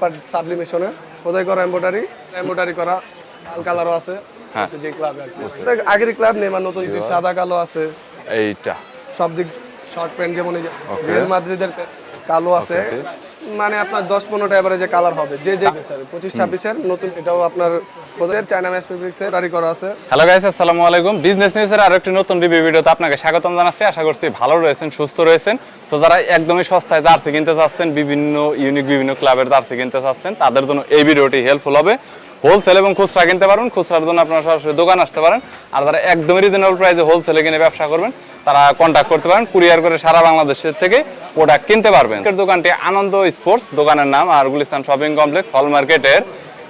Part সাবলিমেশনে। খোদাই করা embroidery embroidery করা লাল কালারও আছে হ্যাঁ। যে ক্লাব আগের ক্লাব নেমার নতুন যে সাদা কালো আছে। এইটা। সব দিক শর্ট প্যান্ট যেমন. রিয়াল মাদ্রিদের কালো আছে। মানে আপনার দশ পনেরোটা এবারে যে কালার হবে। যে যে পঁচিশ ছাব্বিশের, নতুন এটাও আপনার তারি সুস্থ রয়েছেন। তো যারা একদমই সস্তায় কিনতে বিভিন্ন ইউনিক বিভিন্ন ক্লাবের কিনতে তাদের জন্য এই ভিডিওটি হেল্পফুল হবে। হোলসেল এবং খুচরা কিনতে পারবেন খুচরার জন্য আপনারা সরাসরি দোকান আসতে পারেন। আর যারা একদমই রিজনেবল প্রাইসে হোলসেলে কিনে ব্যবসা করবেন তারা কন্ট্যাক্ট করতে পারেন কুরিয়ার করে সারা বাংলাদেশের থেকে প্রোডাক্ট কিনতে পারবেন। দোকানটি আনন্দ স্পোর্টস দোকানের নাম আর গুলিস্তান শপিং কমপ্লেক্স হল মার্কেটের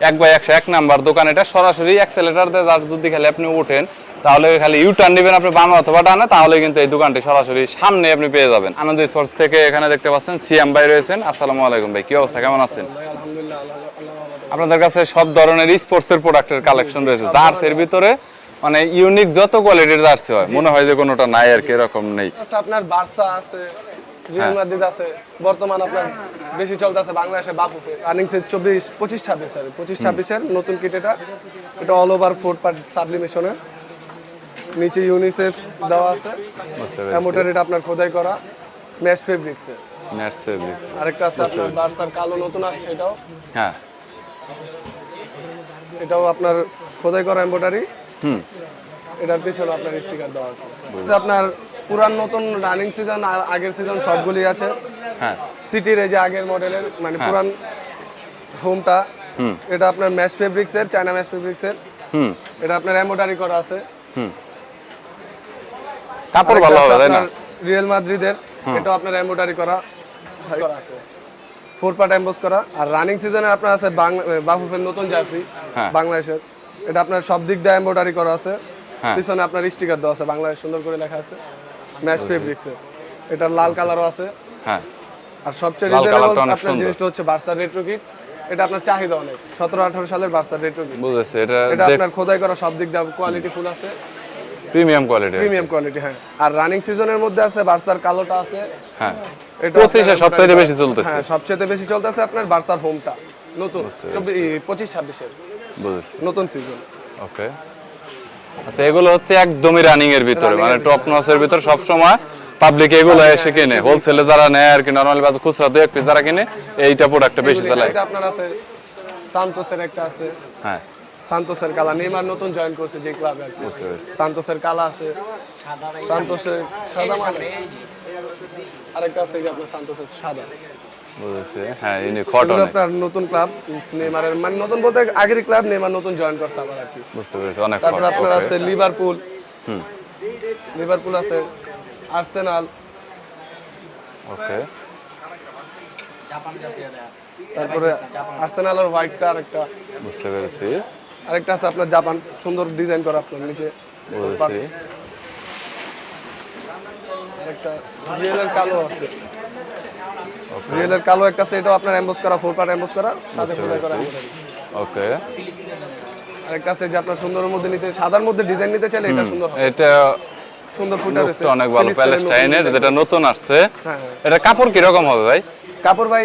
এক বাই একশো এক নাম্বার দোকান। এটা সরাসরি অ্যাক্সেলেটার দিয়ে যদি খালি আপনি উঠেন তাহলে খালি ইউ টার্ন নেবেন আপনি বাম অথবা ডানে তাহলে কিন্তু এই দোকানটি সরাসরি সামনে আপনি পেয়ে যাবেন। আনন্দ স্পোর্টস থেকে এখানে দেখতে পাচ্ছেন সিএম ভাই রয়েছেন। আসসালামু আলাইকুম ভাই, কি অবস্থা? কেমন আছেন? আপনাদের কাছে সব ধরনের স্পোর্টস এর প্রোডাক্টের কালেকশন রয়েছে। জার্সির ভিতরে মানে ইউনিক যত কোয়ালিটির জার্সি হয় মনে হয় যে কোনোটা নাই আর কি এরকম নেই। আপনার বার্সা আছে রিয়াল আছে বর্তমান আপনার বেশি চলতেছে বাংলাদেশে রানিং চব্বিশ পঁচিশ ছাব্বিশ স্যার পঁচিশ ছাব্বিশের নতুন কিট এটা। এটা অল ওভার ফোর পার্ট সাবলিমেশনে নিচে ইউনিসেফ দেওয়া আছে। বুঝতে অ্যামোটার এটা আপনার খোদাই করা। ফেব্রিক্সে ফেব্রিক আরেকটা আছে আপনার বার্সার কালো নতুন আসছে এটাও। হ্যাঁ। এটাও আপনার খোদাই করা এম্বোটারি হুম। এটার পিছনে আপনার স্টিকার দেওয়া আছে। আছে আপনার পুরান নতুন রানিং সিজন আগের সিজন সবগুলি আছে। হ্যাঁ। সিটির এই যে আগের মডেলের মানে পুরান হোমটা এটা আপনার ম্যাশ ফেব্রিক্সের চায়না ম্যাশ ফেব্রিক্সের হুম। এটা আপনার এম্বোটারি করা আছে। হুম। কাপড় ভালো হবে তাই না? রিয়েল মাদ্রিদের এটা আপনার এম্বোটারি করা। করা আছে। ফোর পার্ট এম্বোস করা। আর রানিং সিজনে আপনার আছে বাংলা বাফুফের নতুন জার্সি হ্যাঁ। বাংলাদেশের। এটা আপনার সব দিক দিয়ে এম্বোটারি করা আছে। হ্যাঁ। পিছনে আপনার স্টিকার দেওয়া আছে বাংলাদেশ সুন্দর করে লেখা আছে ম্যাশ ফেব্রিক্সের এটার লাল কালারও আছে। হ্যাঁ। আর সবচেয়ে রিজনেবল আপনার জিনিসটা হচ্ছে বার্সার রেট্রো কিট এটা আপনার চাহিদা অনেক। সতেরো আঠারো সালের বার্সার রেট্রো কিট বুঝেছি এটা এটা আপনার খোদাই করা সব দিক দিয়ে কোয়ালিটি ফুল আছে। প্রিমিয়াম কোয়ালিটি প্রিমিয়াম কোয়ালিটি হ্যাঁ। আর রানিং সিজনের মধ্যে আছে বার্সার কালোটা আছে। হ্যাঁ। এটা পঁচিশে সবচাইতে বেশি চলতেছে। হ্যাঁ সবচেয়ে বেশি চলতেছে আপনার বার্সার হোমটা নতুন চব্বিশ পঁচিশ ছাব্বিশের। বুঝেছি নতুন সিজন ওকে আচ্ছা এগুলো হচ্ছে একদমই রানিং এর ভিতরে মানে টপ নসের ভিতরে। সব সময় পাবলিক এগুলো এসে কিনে। হোলসেলে যারা নেয় আর কি নরমালি বাজার খুচরা দু এক পিস যারা কিনে এইটা প্রোডাক্টটা বেশি চালায় আপনার আছে সান্তোসের একটা আছে। হ্যাঁ। সান্তোসের কালা নেইমার নতুন জয়েন করছে যে ক্লাবে আর কি। সান্তোসের কালা আছে। সান্তোসের সাদা মানে আরেকটা আছে যে আপনার সান্তোসের সাদা। বুঝেছি। হ্যাঁ ইনি কটন আপনার নতুন ক্লাব নেইমারের মানে নতুন বলতে আগের ক্লাব নেইমার নতুন জয়েন করছে আবার আর কি। বুঝতে পেরেছি অনেক তারপর আপনার আছে লিভারপুল হুম। লিভারপুল আছে আর্সেনাল ওকে তারপরে আর্সেনালের হোয়াইটটা আরেকটা। বুঝতে পেরেছি। আরেকটা আছে আপনার জাপান সুন্দর ডিজাইন করা আপনার নিচে। বুঝেছি। আরেকটা রিয়েলের কালো আছে। রিয়েলের কালো একটা আছে এটাও আপনার এমবোস করা ফোর পার্ট এমবোস করা সাথে করা। ওকে আরেকটা আছে যে আপনার সুন্দরের মধ্যে নিতে সাদার মধ্যে ডিজাইন নিতে চাইলে এটা সুন্দর হবে। এটা সুন্দর ফুটার লুকটা অনেক ভালো প্যালেস্টাইনের যেটা নতুন আসছে। হ্যাঁ হ্যাঁ। এটা কাপড় কীরকম হবে ভাই? কাপড় ভাই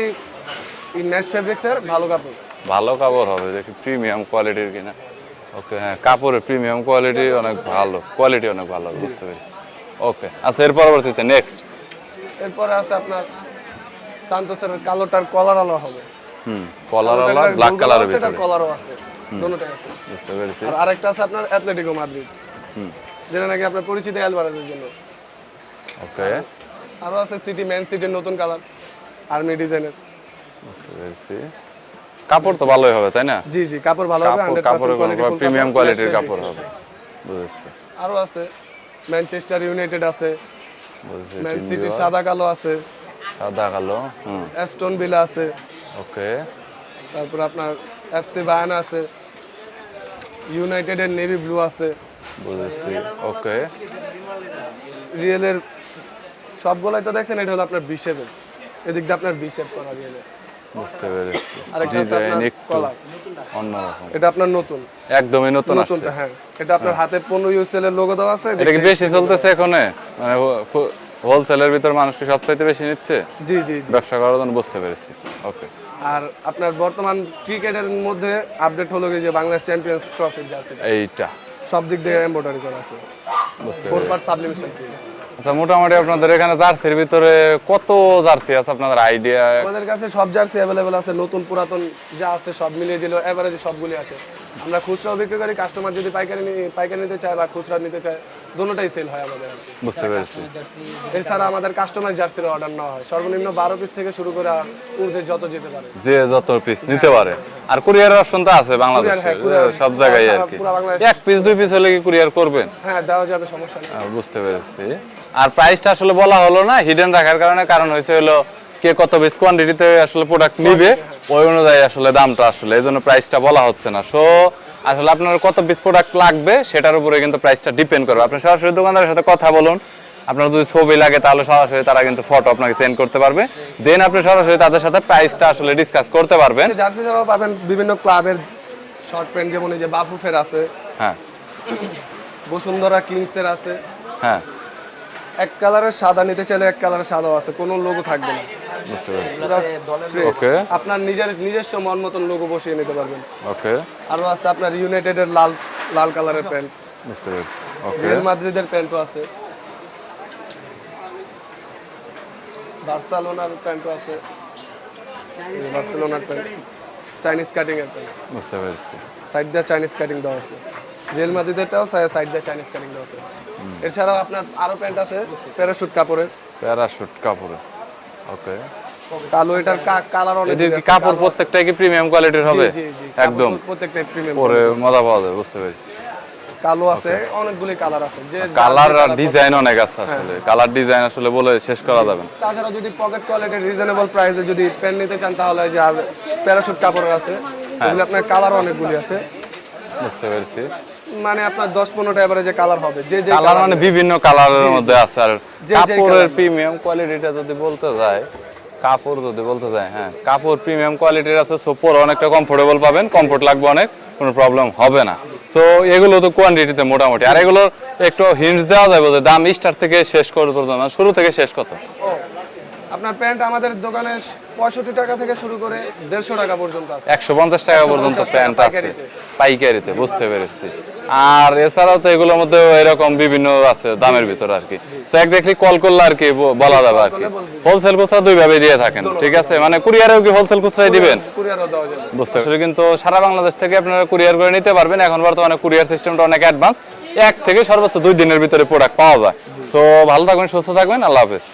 ন্যাশ ফেব্রিক্সের ভালো কাপড়। ভালো কাপড় হবে দেখি প্রিমিয়াম কোয়ালিটির কিনা। ওকে হ্যাঁ কাপড়ের প্রিমিয়াম কোয়ালিটি অনেক ভালো কোয়ালিটি অনেক ভালো বুঝতে পেরেছি। ওকে আচ্ছা এর পরবর্তীতে নেক্সট এরপরে আছে আপনার সান্তোসের কালোটার কলার আলো হবে। হুম কলার ওয়ালা ব্ল্যাক কালারের ভিতরে। কলারও আছে দুটোটাই আছে। বুঝতে পেরেছি। আর আরেকটা আছে আপনার অ্যাথলেটিকো মাদ্রিদ হুম। যেটা নাকি আপনার পরিচিত অ্যালভারেজের জন্য। ওকে। আরও আছে সিটি ম্যান সিটির নতুন কালার আর্মি ডিজাইনের বুঝতে পেরেছি। কাপড় তো ভালোই হবে তাই না? জি জি কাপড় ভালো হবে কাপড় হান্ড্রেড কাপড়ের কোয়ালিটি প্রিমিয়াম কোয়ালিটির কাপড় হবে। বুঝেছি। আরও আছে ম্যানচেস্টার ইউনাইটেড আছে বুঝেছি ম্যান সিটি সাদা কালো আছে। সাদা কালো হুম। অ্যাস্টন ভিলা আছে। ওকে। তারপর আপনার এফসি বায়ানা আছে। ইউনাইটেডের নেভি ব্লু আছে। বুঝেছি ওকে। রিয়েলের সবগুলাই তো দেখছেন এটা হলো আপনার বিশেপের এদিক দিয়ে আপনার বিশেপ করা রিয়েলের বুঝতে পেরেছি। আছে ডিজাইন একটু অন্যরকম এটা আপনার নতুন। একদমই নতুন আসছে। নতুনটা হ্যাঁ। এটা আপনার হাতে পনেরো ইউসেল এর লোগো দেওয়া আছে এটা কি বেশি চলতেছে এখন? মানে হোলসেলের ভিতর মানুষকে সবচাইতে বেশি নিচ্ছে? জি জি ব্যবসা করার জন্য বুঝতে পেরেছি। ওকে আর আপনার বর্তমান ক্রিকেটের মধ্যে আপডেট হলো কি যে বাংলাদেশ চ্যাম্পিয়ন্স ট্রফির জার্সি এইটা। সব দিক দিয়ে এমব্রয়ডারি করা আছে। বুঝতে ফোর পার্ট সাবলিমেশন আচ্ছা মোটামুটি আপনাদের এখানে জার্সির ভিতরে কত জার্সি আছে আপনাদের আইডিয়া আমাদের কাছে সব জার্সি অ্যাভেলেবেল আছে নতুন পুরাতন যা আছে সব মিলিয়ে দিল এভারেজে সবগুলি আছে আমরা খুচরা বিক্রি করি কাস্টমার যদি পাইকারি পাইকারি নিতে চায় বা খুচরা নিতে চায় দুটোটাই সেল হয় আমাদের বুঝতে পেরেছি। এছাড়া আমাদের কাস্টমার জার্সির অর্ডার নেওয়া হয়। সর্বনিম্ন বারো পিস থেকে শুরু করে যত যেতে পারে। যে যত পিস নিতে পারে। আর কুরিয়ার অপশন তো আছে বাংলাদেশে হ্যাঁ, সব জায়গায় আর কি। এক পিস দুই পিস হলে কি কুরিয়ার করবেন? হ্যাঁ দেওয়া যাবে সমস্যা নেই। বুঝতে পেরেছি। আর প্রাইসটা আসলে বলা হলো না হিডেন রাখার কারণে। কারণ হয়েছে হলো কে কত বেশ কোয়ান্টিটিতে আসলে প্রোডাক্ট নিবে ওই অনুযায়ী আসলে দামটা আসলে। এই জন্য প্রাইসটা বলা হচ্ছে না। সো আসলে আপনার কত পিস প্রোডাক্ট লাগবে সেটার উপরে কিন্তু প্রাইসটা ডিপেন্ড করবে। আপনি সরাসরি দোকানদারের সাথে কথা বলুন আপনার যদি ছবি লাগে তাহলে সরাসরি তারা কিন্তু ফটো আপনাকে সেন্ড করতে পারবে। দেন আপনি সরাসরি তাদের সাথে প্রাইসটা আসলে ডিসকাস করতে পারবেন। জার্সি ছাড়াও পাবেন বিভিন্ন ক্লাবের শর্ট প্যান্ট যেমন এই যে বাফুফের আছে। হ্যাঁ। বসুন্ধরা কিংসের আছে। হ্যাঁ। এক কালারের সাদা নিতে চাইলে এক কালারের সাদাও আছে কোনো লোগো থাকবে না। আপনার নিজের নিজস্ব মন মতন লোগো বসিয়ে নিতে পারবেন। ওকে। আরও আছে আপনার ইউনাইটেডের লাল লাল কালারের প্যান্ট। বুঝতে পেরেছি। ওকে। রিয়াল মাদ্রিদের প্যান্টও আছে। বার্সেলোনার প্যান্টও আছে। বার্সেলোনার প্যান্ট। চাইনিজ কাটিং এর প্যান্ট। বুঝতে পেরেছি। সাইড দিয়ে চাইনিজ কাটিং দেওয়া আছে। রিয়েল মাদ্রিদেরটাও সাইড দিয়ে চাইনিজ কাটিং দেওয়া আছে। এছাড়াও আপনার আরও প্যান্ট আছে প্যারাশুট কাপড়ের। প্যারাশুট কাপড়ে ওকে কালো এটার কালার কি কাপড় প্রত্যেকটাই কি প্রিমিয়াম কোয়ালিটির হবে? জি জি একদম। প্রত্যেকটা প্রিমিয়াম পরে মজা পাওয়া যায় বুঝতে পেরেছি। কালো আছে অনেকগুলি কালার আছে। যে কালার আর ডিজাইন অনেক আছে আসলে। কালার ডিজাইন আসলে বলে শেষ করা যাবে না। তাছাড়া যদি পকেট কোয়ালিটির রিজনেবল প্রাইসে যদি পেন নিতে চান তাহলে যে প্যারাশুট কাপড়ের আছে হ্যাঁ। এগুলো আপনার কালার অনেকগুলি আছে। বুঝতে পেরেছি। মানে আপনার দশ পনেরোটা এবারে যে কালার হবে যে যে কালার মানে বিভিন্ন কালারের মধ্যে আছে আর কাপড়ের প্রিমিয়াম কোয়ালিটিটা যদি বলতে যায় কাপড় যদি বলতে যায় হ্যাঁ কাপড় প্রিমিয়াম কোয়ালিটির আছে সো পরে অনেকটা কমফোর্টেবল পাবেন কমফোর্ট লাগবে অনেক কোনো প্রবলেম হবে না। তো এগুলো তো কোয়ান্টিটিতে মোটামুটি। আর এগুলোর একটু হিন্টস দেওয়া যাবে যে দাম স্টার থেকে শেষ করে পর্যন্ত না শুরু থেকে শেষ কত? আপনার প্যান্ট আমাদের দোকানে পঁয়ষট্টি টাকা থেকে শুরু করে দেড়শো টাকা পর্যন্ত আছে। একশো পঞ্চাশ টাকা পর্যন্ত প্যান্ট আছে। পাইকারিতে। বুঝতে পেরেছি। আর এছাড়াও তো এগুলোর মধ্যে এরকম বিভিন্ন আছে দামের ভিতরে আর কি। তো একজাক্টলি কল করলে আর কি বলা যাবে আর কি। হোলসেল খুচরা দুই ভাবে দিয়ে থাকেন ঠিক আছে? মানে কুরিয়ারেও কি হোলসেল খুচরাই দিবেন? বুঝতে পারছি। কিন্তু সারা বাংলাদেশ থেকে আপনারা কুরিয়ার করে নিতে পারবেন। এখন বর্তমানে কুরিয়ার সিস্টেমটা অনেক অ্যাডভান্স এক থেকে সর্বোচ্চ দুই দিনের ভিতরে প্রোডাক্ট পাওয়া যায়। তো ভালো থাকবেন সুস্থ থাকবেন। আল্লাহ হাফেজ।